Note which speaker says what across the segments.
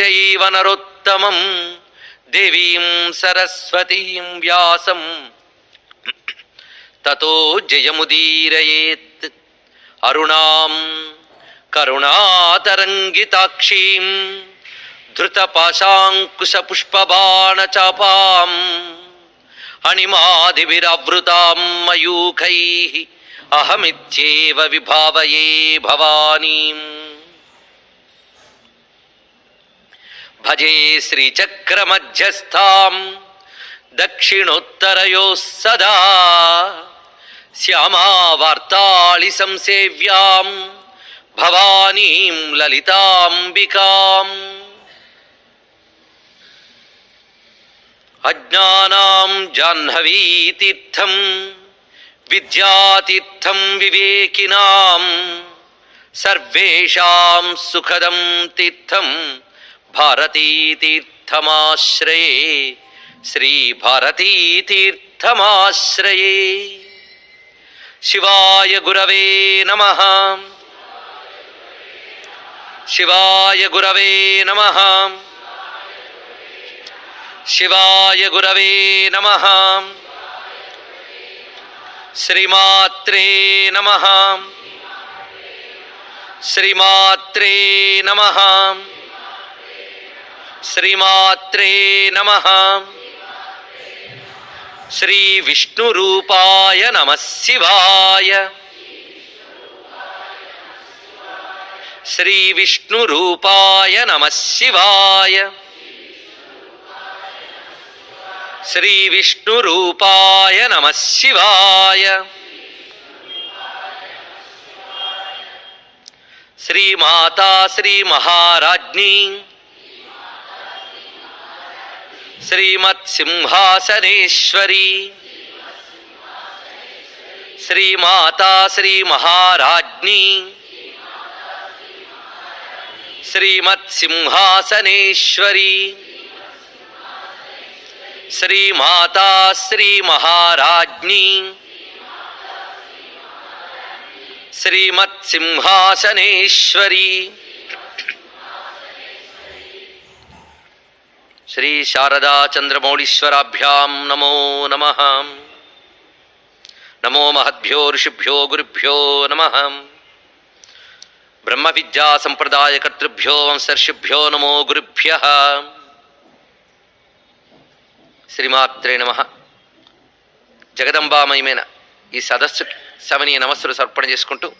Speaker 1: చైవ నరోత్తమం దేవీం సరస్వతీం వ్యాసం. తతో జయముదీరయేత్. అరుణాం కరుణాతరంగితాక్షీం. ధృతపాశాంకుశపుష్పబాణచాపాం. అణిమాదివిరావృతాం మయూఖైః. అహమిత్యేవ విభావయే భవానీం. భజే శ్రీచక్రమధ్యస్థాం. దక్షిణోత్తరయో సదా. శ్యామావార్తాళి సంసేవ్యాం. భవానీం లలితాంబికాం. అజ్ఞానాం జాహ్నవీతీర్థం. విద్యాతీర్థం వివేకినాం. సర్వేషాం సుఖదం తీర్థం. భారతీతీర్థమాశ్రయే శ్రీభారతీతీర్థమాశ్రయే శివాయ గురవే నమ శివాయ గురవే నమ శివాయ గురవే నమ శ్రీమాత్రే నమ శ్రీమాత్రే నమ శ్రీమాత్రే నమ. శ్రీ విష్ణురూపాయ నమ శివాయ. శ్రీ విష్ణురూపాయ నమ శివాయ. శ్రీ విష్ణురూపాయ నమ శివాయ. శ్రీమాతా శ్రీ మహారాజ్ఞీ శ్రీమత్సింహాసనేశ్వరి శ్రీమాతా శ్రీ మహారాజ్ఞీ శ్రీమత్సింహాసనేశ్వరి శ్రీమాతా శ్రీ మహారాజ్ఞీ శ్రీమత్సింహాసనేశ్వరి శ్రీ శారదా చంద్రమౌళీశ్వరాభ్యాం నమో నమ. నమో మహద్భ్యో ఋషిభ్యో గురుభ్యో నమ. బ్రహ్మ విద్యా సంప్రదాయ కర్తృభ్యో వంశర్షిభ్యో నమో గురుభ్య. శ్రీమాత్రే నమ. జగదంబామయమైన ఈ సదస్సు శమనీయ నమస్సులు సర్పణ చేసుకుంటూ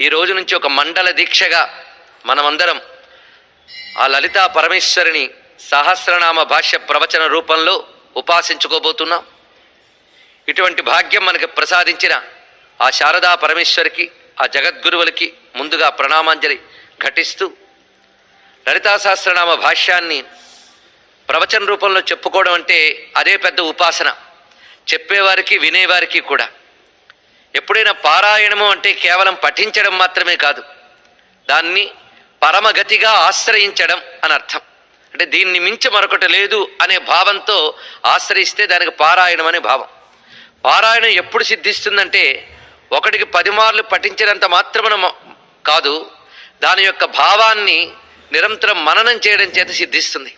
Speaker 1: ఈ రోజు నుంచి ఒక మండల దీక్షగా మనమందరం ఆ లలితా పరమేశ్వరిని సహస్రనామ భాష్య ప్రవచన రూపంలో ఉపాసించుకోబోతున్నాం. ఇటువంటి భాగ్యం మనకు ప్రసాదించిన ఆ శారదా పరమేశ్వరికి ఆ జగద్గురువులకి ముందుగా ప్రణామాంజలి ఘటిస్తూ లలితా సహస్రనామ భాష్యాన్ని ప్రవచన రూపంలో చెప్పుకోవడం అంటే అదే పెద్ద ఉపాసన. చెప్పేవారికి వినేవారికి కూడా. ఎప్పుడైనా పారాయణము అంటే కేవలం పఠించడం మాత్రమే కాదు. దాన్ని పరమగతిగా ఆశ్రయించడం అని అర్థం అంటే దీన్ని మించి మరొకటి లేదు అనే భావంతో ఆశ్రయిస్తే దానికి పారాయణం అనే భావం. పారాయణం ఎప్పుడు సిద్ధిస్తుందంటే ఒకటికి పది మార్లు పఠించినంత మాత్రమున కాదు దాని యొక్క భావాన్ని నిరంతరం మననం చేయడం చేత సిద్ధిస్తుంది.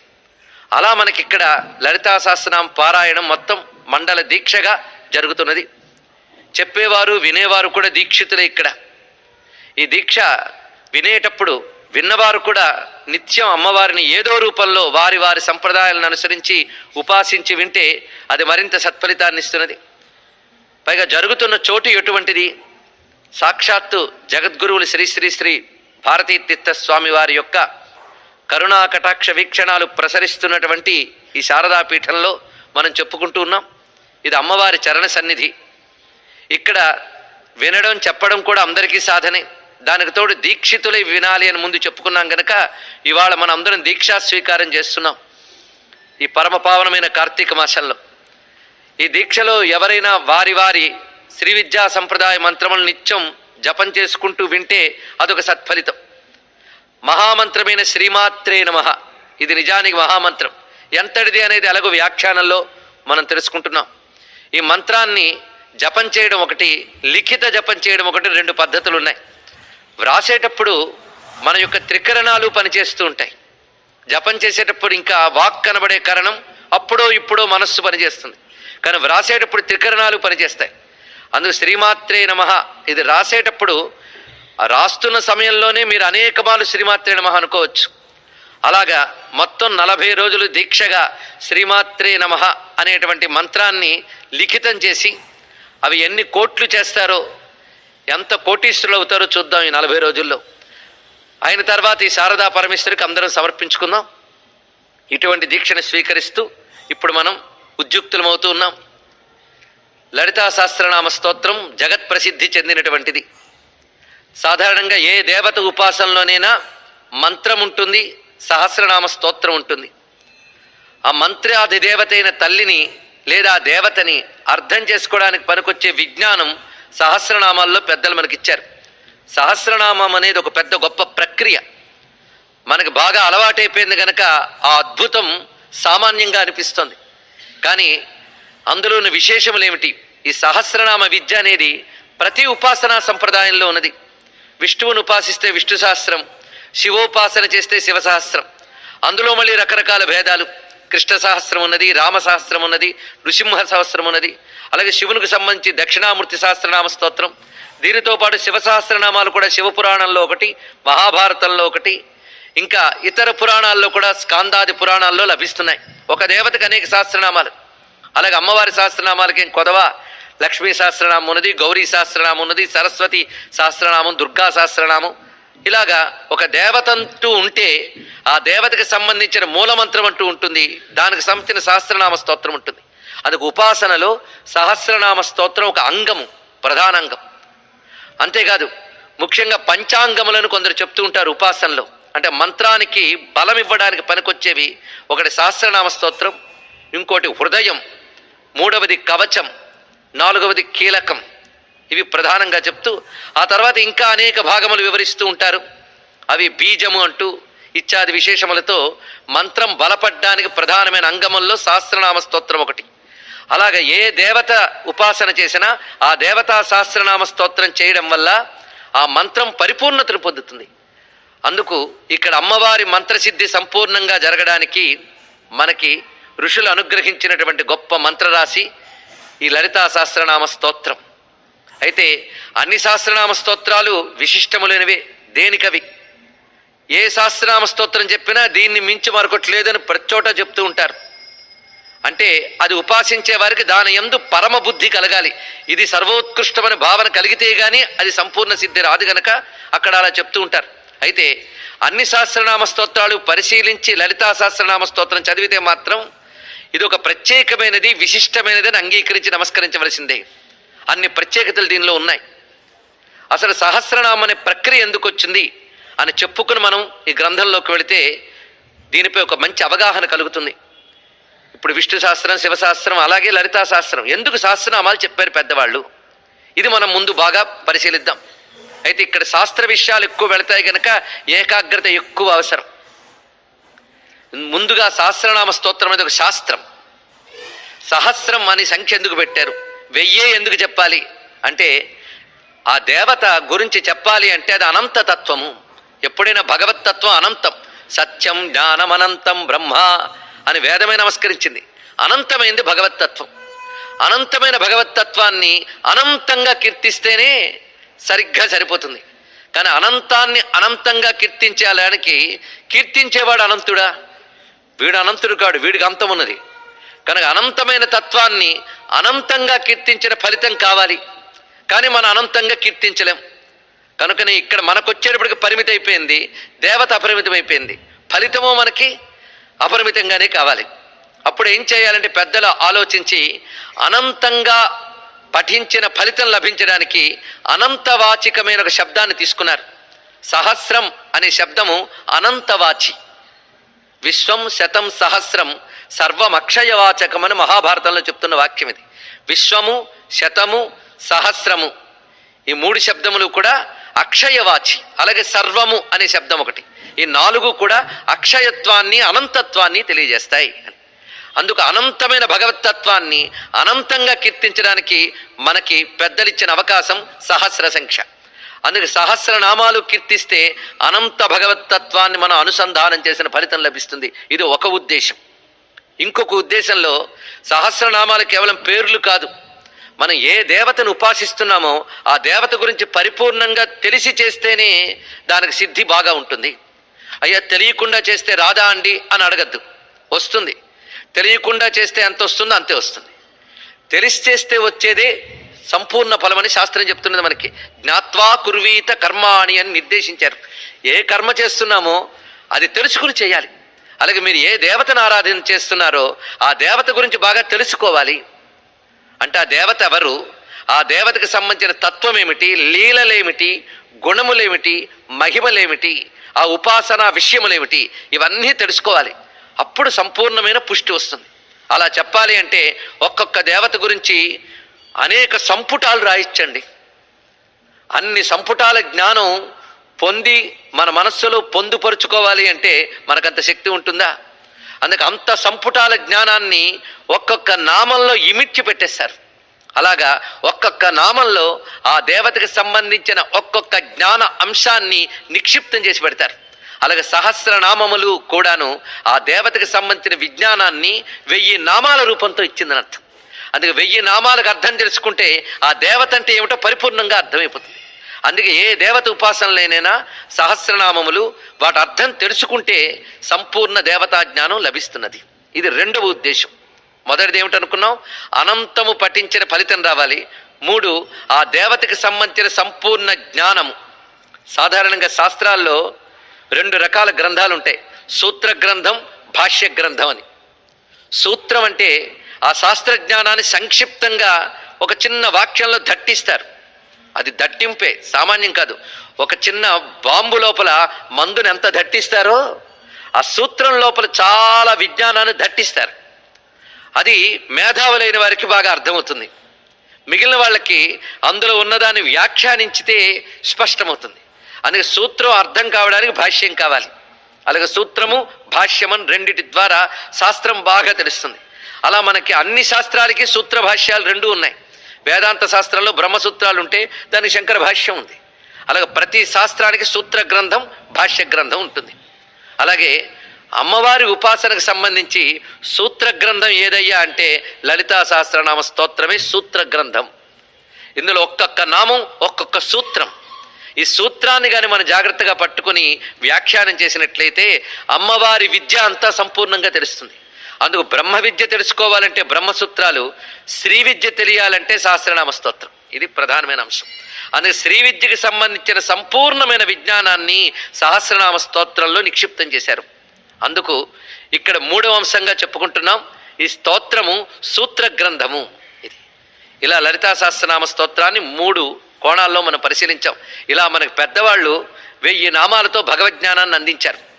Speaker 1: అలా మనకి ఇక్కడ లలితా సహస్రనామ పారాయణం మొత్తం మండల దీక్షగా జరుగుతున్నది. చెప్పేవారు వినేవారు కూడా దీక్షితులే ఇక్కడ. ఈ దీక్ష వినేటప్పుడు విన్నవారు కూడా నిత్యం అమ్మవారిని ఏదో రూపంలో వారి వారి సంప్రదాయాలను అనుసరించి ఉపాసించి వింటే అది మరింత సత్ఫలితాన్ని ఇస్తున్నది. పైగా జరుగుతున్న చోటు ఎటువంటిది? సాక్షాత్తు జగద్గురువులు శ్రీ శ్రీ శ్రీ భారతీ తీర్థ స్వామి వారి యొక్క కరుణా కటాక్ష వీక్షణాలు ప్రసరిస్తున్నటువంటి ఈ శారదా పీఠంలో మనం చెప్పుకుంటూ ఉన్నాం. ఇది అమ్మవారి చరణ సన్నిధి. ఇక్కడ వినడం చెప్పడం కూడా అందరికీ సాధనే. దానికి తోడు దీక్షితులై వినాలి అని ముందు చెప్పుకున్నాం కనుక ఇవాళ మనం అందరం దీక్షా స్వీకారం చేస్తున్నాం. ఈ పరమ పావనమైన కార్తీక మాసంలో. ఈ దీక్షలో ఎవరైనా వారి వారి శ్రీ విద్యా సంప్రదాయ మంత్రములు నిత్యం జపం చేసుకుంటూ వింటే అదొక సత్ఫలితం. మహామంత్రమైన శ్రీమాత్రే నమ. ఇది నిజానికి మహామంత్రం. ఎంతటిది అనేది అలగు వ్యాఖ్యానంలో మనం తెలుసుకుంటున్నాం. ఈ మంత్రాన్ని జపం చేయడం ఒకటి లిఖిత జపం చేయడం ఒకటి రెండు పద్ధతులు ఉన్నాయి వ్రాసేటప్పుడు మన యొక్క త్రికరణాలు పనిచేస్తూ ఉంటాయి. జపం చేసేటప్పుడు ఇంకా వాక్ కనబడే కారణం అప్పుడో ఇప్పుడో మనస్సు పనిచేస్తుంది. కానీ వ్రాసేటప్పుడు త్రికరణాలు పనిచేస్తాయి. అందుకు శ్రీమాత్రే నమ. ఇది రాసేటప్పుడు రాస్తున్న సమయంలోనే మీరు అనేకమాలు శ్రీమాత్రే నమ అనుకోవచ్చు. అలాగా మొత్తం నలభై రోజులు దీక్షగా శ్రీమాత్రే నమ అనేటువంటి మంత్రాన్ని లిఖితం చేసి అవి ఎన్ని కోట్లు చేస్తారో ఎంత కోటీశ్వరులు అవుతారో చూద్దాం ఈ నలభై రోజుల్లో. అయిన తర్వాత ఈ శారదా పరమేశ్వరికి అందరం సమర్పించుకుందాం. ఇటువంటి దీక్షను స్వీకరిస్తూ ఇప్పుడు మనం ఉద్యుక్తులమవుతూ ఉన్నాం. లలితా సహస్రనామ స్తోత్రం జగత్ ప్రసిద్ధి చెందినటువంటిది. సాధారణంగా ఏ దేవత ఉపాసనలోనైనా మంత్రం ఉంటుంది సహస్రనామ స్తోత్రం ఉంటుంది. ఆ మంత్రాది దేవత అయిన తల్లిని లేదా దేవతని అర్థం చేసుకోవడానికి పనికొచ్చే విజ్ఞానం సహస్రనామాల్లో పెద్దలు మనకిచ్చారు. సహస్రనామం అనేది ఒక పెద్ద గొప్ప ప్రక్రియ. మనకు బాగా అలవాటైపోయింది కనుక ఆ అద్భుతం సామాన్యంగా అనిపిస్తుంది. కానీ అందులోని విశేషములు ఏమిటి ఈ సహస్రనామ విద్య అనేది ప్రతి ఉపాసనా సంప్రదాయంలో ఉన్నది. విష్ణువును ఉపాసిస్తే విష్ణు సహస్రం శివోపాసన చేస్తే శివ సహస్రం అందులో మళ్ళీ రకరకాల భేదాలు. కృష్ణ సహస్రం ఉన్నది రామ సహస్రం ఉన్నది నృసింహ సహస్రం ఉన్నది. అలాగే శివునికి సంబంధించి దక్షిణామూర్తి సహస్రనామ స్తోత్రం. దీనితో పాటు శివ సహస్రనామాలు కూడా శివపురాణంలో ఒకటి మహాభారతంలో ఒకటి. ఇంకా ఇతర పురాణాల్లో కూడా స్కాందాది పురాణాల్లో లభిస్తున్నాయి. ఒక దేవతకు అనేక సహస్రనామాలు. అలాగే అమ్మవారి సహస్రనామాలకి ఏం కొదవ లక్ష్మీ సహస్రనామం ఉన్నది గౌరీ సహస్రనామం ఉన్నది సరస్వతి సహస్రనామం దుర్గా సహస్రనామం. ఇలాగా ఒక దేవత అంటూ ఉంటే ఆ దేవతకి సంబంధించిన మూలమంత్రం అంటూ ఉంటుంది. దానికి సంబంధించిన సహస్రనామ స్తోత్రం ఉంటుంది. అందుకు ఉపాసనలో సహస్రనామ స్తోత్రం ఒక అంగము ప్రధానాంగం అంతేకాదు ముఖ్యంగా పంచాంగములను కొందరు చెప్తూ ఉంటారు ఉపాసనలో. అంటే మంత్రానికి బలం ఇవ్వడానికి పనికొచ్చేవి ఒకటి సహస్రనామ స్తోత్రం ఇంకోటి హృదయం మూడవది కవచం నాలుగవది కీలకం. ఇవి ప్రధానంగా చెప్తూ ఆ తర్వాత ఇంకా అనేక భాగములు వివరిస్తూ ఉంటారు. అవి బీజము అంటూ ఇత్యాది విశేషములతో మంత్రం బలపడ్డానికి ప్రధానమైన అంగముల్లో సహస్రనామ స్తోత్రం ఒకటి. అలాగ ఏ దేవత ఉపాసన చేసినా ఆ దేవతా సహస్రనామ స్తోత్రం చేయడం వల్ల ఆ మంత్రం పరిపూర్ణతను పొందుతుంది. అందుకు ఇక్కడ అమ్మవారి మంత్రసిద్ధి సంపూర్ణంగా జరగడానికి మనకి ఋషులు అనుగ్రహించినటువంటి గొప్ప మంత్రరాశి ఈ లలితా సహస్రనామ స్తోత్రం. అయితే అన్ని సహస్రనామ స్తోత్రాలు విశిష్టములైనవే దేనికవి? ఏ సహస్రనామ స్తోత్రం చెప్పినా దీన్ని మించి మరొకటి లేదని చెప్తూ ఉంటారు. అంటే అది ఉపాసించే వారికి దాని ఎందు పరమ బుద్ధి కలగాలి. ఇది సర్వోత్కృష్టమైన భావన కలిగితే గాని అది సంపూర్ణ సిద్ధి రాదు గనక అక్కడ అలా చెప్తూ ఉంటారు. అయితే అన్ని సహస్రనామ స్తోత్రాలు పరిశీలించి లలితా సహస్రనామ స్తోత్రం చదివితే మాత్రం ఇది ఒక ప్రత్యేకమైనది విశిష్టమైనది అని అంగీకరించి నమస్కరించవలసిందే. అన్ని ప్రత్యేకతలు దీనిలో ఉన్నాయి. అసలు సహస్రనామం అనే ప్రక్రియ ఎందుకు వచ్చింది అని చెప్పుకుని మనం ఈ గ్రంథంలోకి వెళితే దీనిపై ఒక మంచి అవగాహన కలుగుతుంది. ఇప్పుడు విష్ణు శాస్త్రం శివశాస్త్రం అలాగే లలితా శాస్త్రం ఎందుకు శాస్త్రనామాలు చెప్పారు పెద్దవాళ్ళు? ఇది మనం ముందు బాగా పరిశీలిద్దాం. అయితే ఇక్కడ శాస్త్ర విషయాలు ఎక్కువ వెళతాయి కనుక ఏకాగ్రత ఎక్కువ అవసరం. ముందుగా సహస్రనామ స్తోత్రం అనేది ఒక శాస్త్రం. సహస్రం అనే సంఖ్య ఎందుకు పెట్టారు? వెయ్యే ఎందుకు చెప్పాలి? అంటే ఆ దేవత గురించి చెప్పాలి అంటే అది అనంత తత్వము. ఎప్పుడైనా భగవత్ తత్వం అనంతం. సత్యం జ్ఞానం అనంతం బ్రహ్మ అని వేదమే నమస్కరించింది. అనంతమైంది భగవత్తత్వం అనంతమైన భగవత్తత్వాన్ని అనంతంగా కీర్తిస్తేనే సరిగ్గా సరిపోతుంది. కానీ అనంతాన్ని అనంతంగా కీర్తించేలానికి కీర్తించేవాడు అనంతుడా? వీడు అనంతుడు కాడు వీడికి అంతం ఉన్నది. కనుక అనంతమైన తత్వాన్ని అనంతంగా కీర్తించిన ఫలితం కావాలి. కానీ మనం అనంతంగా కీర్తించలేం. కనుకనే ఇక్కడ మనకొచ్చేటప్పటికి పరిమితి అయిపోయింది దేవత అపరిమితం అయిపోయింది ఫలితము మనకి అపరిమితంగానే కావాలి. అప్పుడు ఏం చేయాలంటే పెద్దలు ఆలోచించి అనంతంగా పఠించిన ఫలితం లభించడానికి అనంతవాచికమైన ఒక శబ్దాన్ని తీసుకున్నారు. సహస్రం అనే శబ్దము అనంతవాచి. విశ్వం శతం సహస్రం సర్వం అక్షయవాచకం అని మహాభారతంలో చెప్తున్న వాక్యం ఇది. విశ్వము శతము సహస్రము. ఈ మూడు శబ్దములు కూడా అక్షయవాచి అలాగే సర్వము అనే శబ్దం ఒకటి. ఈ నాలుగు కూడా అక్షయత్వాన్ని అనంతత్వాన్ని తెలియజేస్తాయి. అందుకు అనంతమైన భగవతత్వాన్ని అనంతంగా కీర్తించడానికి మనకి పెద్దలిచ్చిన అవకాశం సహస్ర సంఖ్య. అందుకే సహస్రనామాలు కీర్తిస్తే అనంత భగవతత్వాన్ని మనం అనుసంధానం చేసిన ఫలితం లభిస్తుంది. ఇది ఒక ఉద్దేశం. ఇంకొక ఉద్దేశంలో సహస్రనామాలు కేవలం పేర్లు కాదు. మనం ఏ దేవతను ఉపాసిస్తున్నామో ఆ దేవత గురించి పరిపూర్ణంగా తెలిసి చేస్తేనే దానికి సిద్ధి బాగా ఉంటుంది. అయ్యా తెలియకుండా చేస్తే రాదా అండి అని అడగద్దు. వస్తుంది. తెలియకుండా చేస్తే ఎంత వస్తుందో అంతే వస్తుంది. తెలిసి చేస్తే వచ్చేదే సంపూర్ణ ఫలమని శాస్త్రం చెప్తున్నది మనకి. జ్ఞాత్వా కుర్వీత కర్మాణి అని నిర్దేశించారు. ఏ కర్మ చేస్తున్నామో అది తెలుసుకుని చేయాలి. అలాగే మీరు ఏ దేవతను ఆరాధన చేస్తున్నారో ఆ దేవత గురించి బాగా తెలుసుకోవాలి. అంటే ఆ దేవత ఎవరు? ఆ దేవతకు సంబంధించిన తత్వం ఏమిటి లీలలేమిటి? గుణములేమిటి? మహిమలేమిటి? ఆ ఉపాసన విషయములేమిటి? ఇవన్నీ తెలుసుకోవాలి. అప్పుడు సంపూర్ణమైన పుష్టి వస్తుంది. అలా చెప్పాలి అంటే ఒక్కొక్క దేవత గురించి అనేక సంపుటాలు రాయించండి. అన్ని సంపుటాల జ్ఞానం పొంది మన మనస్సులో పొందుపరుచుకోవాలి అంటే మనకంత శక్తి ఉంటుందా? అందుకే అంత సంపుటాల జ్ఞానాన్ని ఒక్కొక్క నామంలో ఇమిడ్చి పెట్టేశారు. అలాగా ఒక్కొక్క నామంలో ఆ దేవతకి సంబంధించిన ఒక్కొక్క జ్ఞాన అంశాన్ని నిక్షిప్తం చేసి పెడతారు. అలాగే సహస్రనామములు కూడాను ఆ దేవతకి సంబంధించిన విజ్ఞానాన్ని వెయ్యి నామాల రూపంతో ఇచ్చిందని అర్థం అందుకే వెయ్యి నామాలకు అర్థం తెలుసుకుంటే ఆ దేవత అంటే ఏమిటో పరిపూర్ణంగా అర్థమైపోతుంది. అందుకే ఏ దేవత ఉపాసనలైనైనా సహస్రనామములు వాటి అర్థం తెలుసుకుంటే సంపూర్ణ దేవతా జ్ఞానం లభిస్తున్నది. ఇది రెండవ ఉద్దేశం. మొదటిది ఏమిటనుకున్నాం అనంతము పఠించిన ఫలితం రావాలి. మూడు ఆ దేవతకి సంబంధించిన సంపూర్ణ జ్ఞానము. సాధారణంగా శాస్త్రాల్లో రెండు రకాల గ్రంథాలు ఉంటాయి సూత్ర గ్రంథం భాష్య గ్రంథం అని. సూత్రం అంటే ఆ శాస్త్ర జ్ఞానాన్ని సంక్షిప్తంగా ఒక చిన్న వాక్యంలో దట్టిస్తారు. అది దట్టింపే సామాన్యం కాదు. ఒక చిన్న బాంబు లోపల మందుని ఎంత దట్టిస్తారో ఆ సూత్రం లోపల చాలా విజ్ఞానాన్ని దట్టిస్తారు. అది మేధావులైన వారికి బాగా అర్థమవుతుంది. మిగిలిన వాళ్ళకి అందులో ఉన్నదాన్ని వ్యాఖ్యానించితే స్పష్టమవుతుంది. అందుకే సూత్రం అర్థం కావడానికి భాష్యం కావాలి. అలాగే సూత్రము భాష్యమని రెండిటి ద్వారా శాస్త్రం బాగా తెలుస్తుంది. అలా మనకి అన్ని శాస్త్రాలకి సూత్ర భాష్యాలు రెండు ఉన్నాయి. వేదాంత శాస్త్రంలో బ్రహ్మసూత్రాలు ఉంటే దానికి శంకర భాష్యం ఉంది. అలాగే ప్రతి శాస్త్రానికి సూత్ర గ్రంథం భాష్య గ్రంథం ఉంటుంది. అలాగే అమ్మవారి ఉపాసనకు సంబంధించి సూత్ర గ్రంథం ఏదయ్యా అంటే లలితా సహస్రనామ స్తోత్రమే సూత్ర గ్రంథం. ఇందులో ఒక్కొక్క నామం ఒక్కొక్క సూత్రం. ఈ సూత్రాన్ని కానీ మనం జాగ్రత్తగా పట్టుకుని వ్యాఖ్యానం చేసినట్లయితే అమ్మవారి విద్య అంతా సంపూర్ణంగా తెలుస్తుంది. అందుకు బ్రహ్మ విద్య తెలుసుకోవాలంటే బ్రహ్మసూత్రాలు శ్రీ విద్య తెలియాలంటే సహస్రనామ స్తోత్రం ఇది ప్రధానమైన అంశం. అందుకే శ్రీ విద్యకి సంబంధించిన సంపూర్ణమైన విజ్ఞానాన్ని సహస్రనామ స్తోత్రంలో నిక్షిప్తం చేశారు. అందుకు ఇక్కడ మూడవ అంశంగా చెప్పుకుంటున్నాం ఈ స్తోత్రము సూత్ర గ్రంథము ఇది. ఇలా లలితా సహస్రనామ స్తోత్రాన్ని మూడు కోణాల్లో మనం పరిశీలించాం. ఇలా మనకు పెద్దవాళ్ళు వెయ్యి నామాలతో భగవజ్ఞానాన్ని అందించారు.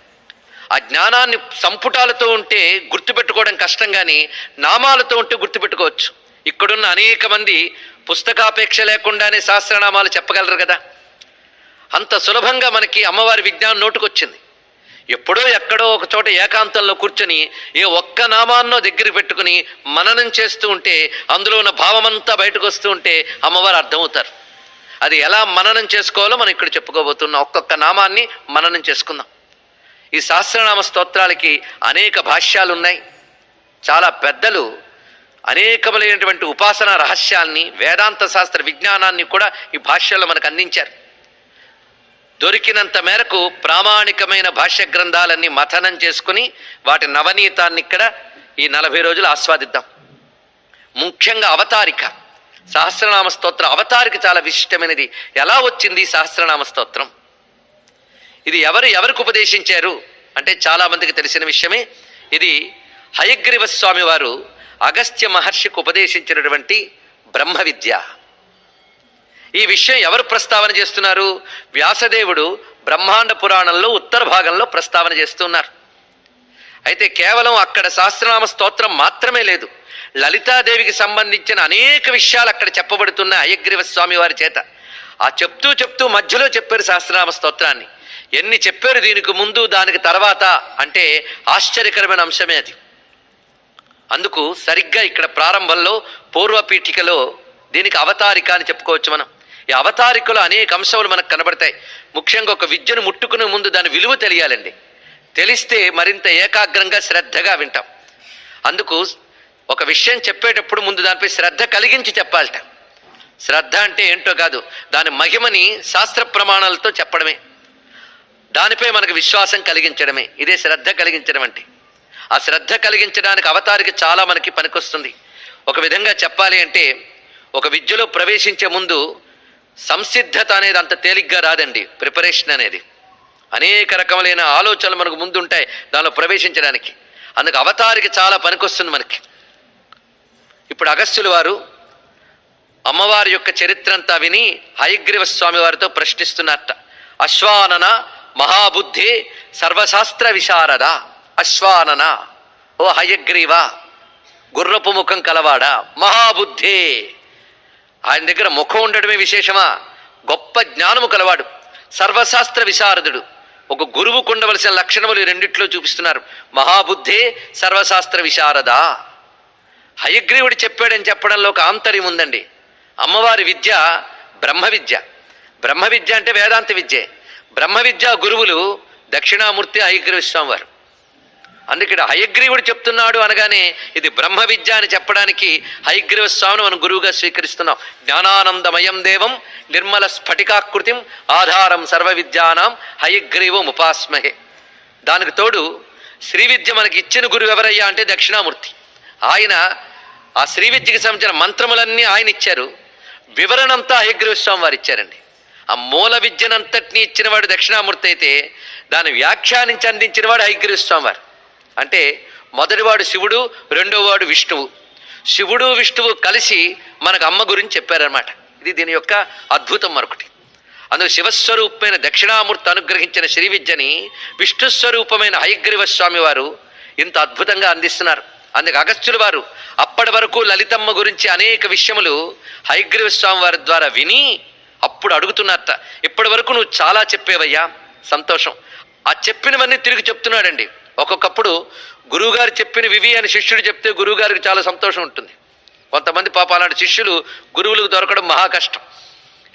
Speaker 1: ఆ జ్ఞానాన్ని సంపుటాలతో ఉంటే గుర్తుపెట్టుకోవడం కష్టం కానీ నామాలతో ఉంటే గుర్తుపెట్టుకోవచ్చు. ఇక్కడున్న అనేక మంది పుస్తకాపేక్ష లేకుండానే సహస్రనామాలు చెప్పగలరు కదా. అంత సులభంగా మనకి అమ్మవారి విజ్ఞానం నోటుకొచ్చింది. ఎప్పుడో ఎక్కడో ఒక చోట ఏకాంతంలో కూర్చొని ఏ ఒక్క నామాన్నో దగ్గర పెట్టుకుని మననం చేస్తూ ఉంటే అందులో ఉన్న భావమంతా బయటకు వస్తూ ఉంటే అమ్మవారు అర్థమవుతారు. అది ఎలా మననం చేసుకోవాలో మనం ఇక్కడ చెప్పుకోబోతున్నాం. ఒక్కొక్క నామాన్ని మననం చేసుకుందాం. ఈ సహస్రనామ స్తోత్రాలకి అనేక భాష్యాలు ఉన్నాయి చాలా పెద్దలు అనేకములైనటువంటి ఉపాసన రహస్యాల్ని వేదాంత శాస్త్ర విజ్ఞానాన్ని కూడా ఈ భాష్యాల్లో మనకు అందించారు. దొరికినంత మేరకు ప్రామాణికమైన భాష్య గ్రంథాలన్నీ మథనం చేసుకుని వాటి నవనీతాన్ని ఇక్కడ ఈ నలభై రోజులు ఆస్వాదిద్దాం. ముఖ్యంగా అవతారిక. సహస్రనామ స్తోత్రం అవతారిక చాలా విశిష్టమైనది. ఎలా వచ్చింది సహస్రనామ స్తోత్రం? ఇది ఎవరు ఎవరికి ఉపదేశించారు? అంటే చాలామందికి తెలిసిన విషయమే ఇది హయగ్రీవ స్వామి వారు అగస్త్య మహర్షికి ఉపదేశించినటువంటి బ్రహ్మ విద్య. ఈ విషయం ఎవరు ప్రస్తావన చేస్తున్నారు? వ్యాసదేవుడు బ్రహ్మాండ పురాణంలో ఉత్తర భాగంలో ప్రస్తావన చేస్తున్నారు. అయితే కేవలం అక్కడ సహస్రనామ స్తోత్రం మాత్రమే లేదు. లలితాదేవికి సంబంధించిన అనేక విషయాలు అక్కడ చెప్పబడుతున్న అయ్యగ్రీవ స్వామి వారి చేత. ఆ చెప్తూ చెప్తూ మధ్యలో చెప్పారు సహస్రనామ స్తోత్రాన్ని. ఎన్ని చెప్పారు దీనికి ముందు దానికి తర్వాత అంటే ఆశ్చర్యకరమైన అంశమే అది. అందుకు సరిగ్గా ఇక్కడ ప్రారంభంలో పూర్వపీఠికలో దీనికి అవతారిక అని చెప్పుకోవచ్చు మనం. ఈ అవతారికలో అనేక అంశములు మనకు కనబడతాయి. ముఖ్యంగా ఒక విద్యను ముట్టుకునే ముందు దాని విలువ తెలియాలండి. తెలిస్తే మరింత ఏకాగ్రంగా శ్రద్ధగా వింటాం. అందుకు ఒక విషయం చెప్పేటప్పుడు ముందు దానిపై శ్రద్ధ కలిగించి చెప్పాలట. శ్రద్ధ అంటే ఏంటో కాదు దాని మహిమని శాస్త్ర ప్రమాణాలతో చెప్పడమే. దానిపై మనకు విశ్వాసం కలిగించడమే. ఇదే శ్రద్ధ కలిగించడం అంటే. ఆ శ్రద్ధ కలిగించడానికి అవతారికి చాలా మనకి పనికొస్తుంది. ఒక విధంగా చెప్పాలి అంటే ఒక విద్యలో ప్రవేశించే ముందు సంసిద్ధత అనేది అంత తేలిగ్గా రాదండి. ప్రిపరేషన్ అనేది. అనేక రకములైన ఆలోచనలు మనకు ముందుంటాయి దానిలో ప్రవేశించడానికి. అందుకు అవతారికి చాలా పనికొస్తుంది మనకి. ఇప్పుడు అగస్త్యులు వారు అమ్మవారి యొక్క చరిత్ర అంతా విని హయగ్రీవ స్వామి వారితో ప్రశ్నిస్తున్నట్ట అశ్వానన మహాబుద్ధి సర్వశాస్త్ర విశారద అశ్వానన ఓ హయగ్రీవ గుర్రపు ముఖం కలవాడా మహాబుద్ధి. ఆయన దగ్గర ముఖం ఉండడమే విశేషమా? గొప్ప జ్ఞానము కలవాడు సర్వశాస్త్ర విశారదుడు. ఒక గురువుకు ఉండవలసిన లక్షణములు రెండిట్లో చూపిస్తున్నారు. మహాబుద్ధే సర్వశాస్త్ర విశారద. హయగ్రీవుడు చెప్పాడని చెప్పడంలో ఒక ఆంతర్యం ఉందండి. అమ్మవారి విద్య బ్రహ్మ విద్య బ్రహ్మ విద్య అంటే వేదాంత విద్యే. బ్రహ్మ విద్యా గురువులు దక్షిణామూర్తి హయగ్రీవ స్వామి వారు అందుకే హయగ్రీవుడు చెప్తున్నాడు అనగానే ఇది బ్రహ్మ విద్య అని చెప్పడానికి హయగ్రీవ స్వామిని మనం గురువుగా స్వీకరిస్తున్నాం. జ్ఞానానందమయం దేవం నిర్మల స్ఫటికాకృతిం ఆధారం సర్వ విద్యానాం హయగ్రీవం ఉపాస్మహే దానికి తోడు శ్రీ విద్య మనకి ఇచ్చిన గురువు ఎవరయ్యా అంటే దక్షిణామూర్తి. ఆయన ఆ శ్రీ విద్యకి సంబంధించిన మంత్రములన్నీ ఆయన ఇచ్చారు. వివరణంతా హయగ్రీవ స్వామి వారు ఇచ్చారండి. ఆ మూల విద్యనంతటినీ ఇచ్చినవాడు దక్షిణామూర్తి అయితే దాని వ్యాఖ్యానించి అందించినవాడు హైగ్రీవ స్వామివారు. అంటే మొదటివాడు శివుడు రెండోవాడు విష్ణువు. శివుడు విష్ణువు కలిసి మనకు అమ్మ గురించి చెప్పారనమాట ఇది దీని యొక్క అద్భుతం మరొకటి. అందుకు శివస్వరూపమైన దక్షిణామూర్తి అనుగ్రహించిన శ్రీ విద్యని విష్ణు స్వరూపమైన హయగ్రీవ స్వామి వారు ఇంత అద్భుతంగా అందిస్తున్నారు. అందుకు అగస్త్యుల వారు అప్పటి వరకు లలితమ్మ గురించి అనేక విషయములు హయగ్రీవ స్వామి వారి ద్వారా విని అప్పుడు అడుగుతున్నారట ఇప్పటి వరకు నువ్వు చాలా చెప్పేవయ్యా సంతోషం. ఆ చెప్పినవన్నీ తిరిగి చెప్తున్నాడండి. ఒక్కొక్కప్పుడు గురువుగారు చెప్పిన వివి అని శిష్యుడు చెప్తే గురువుగారికి చాలా సంతోషం ఉంటుంది. కొంతమంది పాప అలాంటి శిష్యులు గురువులకు దొరకడం మహా కష్టం.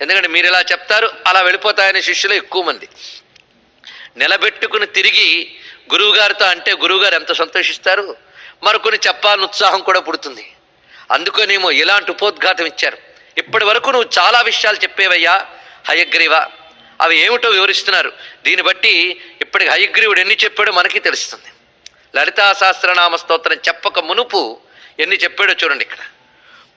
Speaker 1: ఎందుకంటే మీరు ఇలా చెప్తారు అలా వెళ్ళిపోతాయనే శిష్యులు ఎక్కువ మంది. నిలబెట్టుకుని తిరిగి గురువుగారితో అంటే గురువుగారు ఎంత సంతోషిస్తారు? మరికొన్ని చెప్పాలని ఉత్సాహం కూడా పుడుతుంది. అందుకనేమో ఇలాంటి ఉపోద్ఘాతం ఇచ్చారు. ఇప్పటి వరకు నువ్వు చాలా విషయాలు చెప్పేవయ్యా హయగ్రీవ. అవి ఏమిటో వివరిస్తున్నారు. దీన్ని బట్టి ఇప్పటికి హయగ్రీవుడు ఎన్ని చెప్పాడో మనకి తెలుస్తుంది. లలితా సహస్రనామ స్తోత్రం చెప్పక మునుపు ఎన్ని చెప్పాడో చూడండి ఇక్కడ.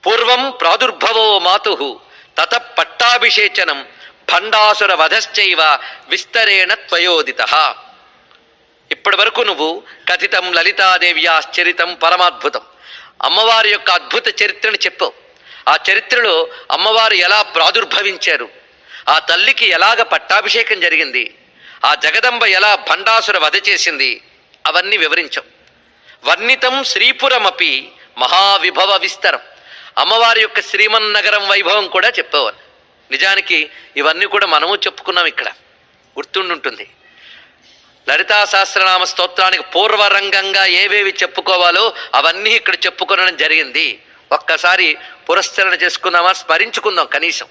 Speaker 1: పూర్వం ప్రాదుర్భవో మాతు తత పట్టాభిషేచనం భండాసుర వధశ్చైవ విస్తరేణ త్వయోదిత. ఇప్పటి వరకు నువ్వు కథితం లలితాదేవ్యాశ్చరితం పరమాద్భుతం. అమ్మవారి యొక్క అద్భుత చరిత్రను చెప్పావు. ఆ చరిత్రలో అమ్మవారు ఎలా ప్రాదుర్భవించారు? ఆ తల్లికి ఎలాగ పట్టాభిషేకం జరిగింది? ఆ జగదంబ ఎలా భండాసుర వధ చేసింది? అవన్నీ వివరించాం. వర్ణితం శ్రీపురమపి మహావిభవ విస్తరం. అమ్మవారి యొక్క శ్రీమన్నగరం వైభవం కూడా చెప్పేవారు. నిజానికి ఇవన్నీ కూడా మనము చెప్పుకున్నాం ఇక్కడ. గుర్తుండుంటుంది. లలితా సహస్రనామ స్తోత్రానికి పూర్వరంగంగా ఏవేవి చెప్పుకోవాలో అవన్నీ ఇక్కడ చెప్పుకొనడం జరిగింది. ఒక్కసారి పురస్కరణ చేసుకుందామా? స్మరించుకుందాం కనీసం.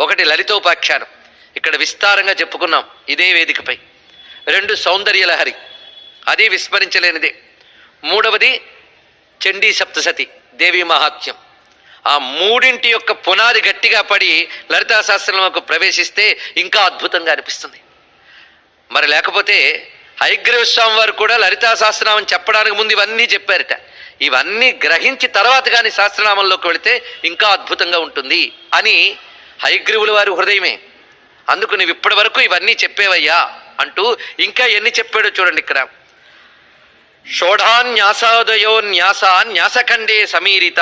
Speaker 1: ఒకటి లలితోపాఖ్యానం ఇక్కడ విస్తారంగా చెప్పుకున్నాం ఇదే వేదికపై. రెండు సౌందర్యలహరి అది విస్మరించలేనిదే. మూడవది చండీ సప్తసతి దేవి మహాత్మ్యం. ఆ మూడింటి యొక్క పునాది గట్టిగా పడి లలితా శాస్త్రంలోకి ప్రవేశిస్తే ఇంకా అద్భుతంగా అనిపిస్తుంది. మరి లేకపోతే హయగ్రీవ స్వామి వారు కూడా లలితా అని చెప్పడానికి ముందు ఇవన్నీ చెప్పారట. ఇవన్నీ గ్రహించి తర్వాత కానీ శాస్త్రనామంలోకి వెళితే ఇంకా అద్భుతంగా ఉంటుంది అని హైగ్రీవుల వారి హృదయమే. అందుకు నువ్వు ఇప్పటి వరకు ఇవన్నీ చెప్పేవయ్యా అంటూ ఇంకా ఎన్ని చెప్పాడో చూడండి ఇక్కడ. షోఢాన్యాసాదయో న్యాస న్యాసఖండే సమీరిత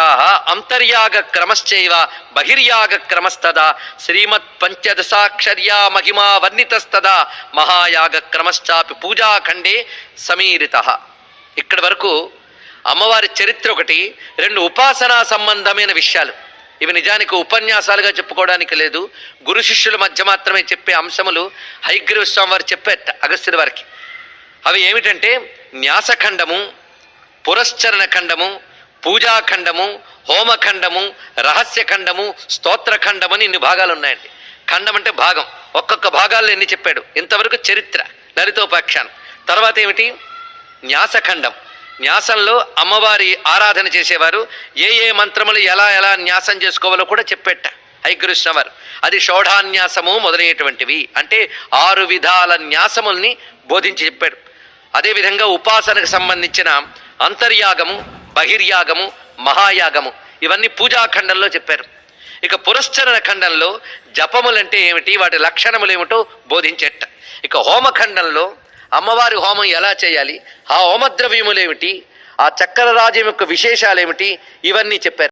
Speaker 1: అంతర్యాగ క్రమశ్చైవ బహిర్యాగ క్రమస్తదా శ్రీమత్ పంచదశాక్షర్యా మహిమా వర్ణితస్తదా మహాయాగ క్రమశ్చాపి పూజాఖండే సమీరిత. ఇక్కడి వరకు అమ్మవారి చరిత్ర ఒకటి రెండు ఉపాసనా సంబంధమైన విషయాలు. ఇవి నిజానికి ఉపన్యాసాలుగా చెప్పుకోవడానికి లేదు. గురు శిష్యుల మధ్య మాత్రమే చెప్పే అంశములు హైగ్రీవ స్వామి వారు చెప్పేట అగస్త్యుల వారికి. అవి ఏమిటంటే న్యాసఖండము పురశ్చరణ ఖండము పూజాఖండము హోమఖండము రహస్యఖండము స్తోత్రఖండము అని ఇన్ని భాగాలు ఉన్నాయండి. ఖండం అంటే భాగం. ఒక్కొక్క భాగాల్లో ఎన్ని చెప్పాడు? ఇంతవరకు చరిత్ర లలితోపాఖ్యానం. తర్వాత ఏమిటి? న్యాసఖండం. న్యాసంలో అమ్మవారి ఆరాధన చేసేవారు. ఏ ఏ మంత్రములు ఎలా ఎలా న్యాసం చేసుకోవాలో కూడా చెప్పేట. హైకృష్ణవారు అది షోఢాన్యాసము మొదలైనటువంటివి. అంటే ఆరు విధాల న్యాసముల్ని బోధించి చెప్పాడు. అదేవిధంగా ఉపాసనకు సంబంధించిన అంతర్యాగము బహిర్యాగము మహాయాగము ఇవన్నీ పూజాఖండంలో చెప్పారు. ఇక పురస్చరణ ఖండంలో జపములంటే ఏమిటి? వాటి లక్షణములు ఏమిటో బోధించేట. ఇక హోమఖండంలో అమ్మవారి హోమం ఎలా చేయాలి? ఆ హోమద్రవ్యములేమిటి? ఆ చక్రరాజ్యం యొక్క విశేషాలేమిటి? ఇవన్నీ చెప్పారు.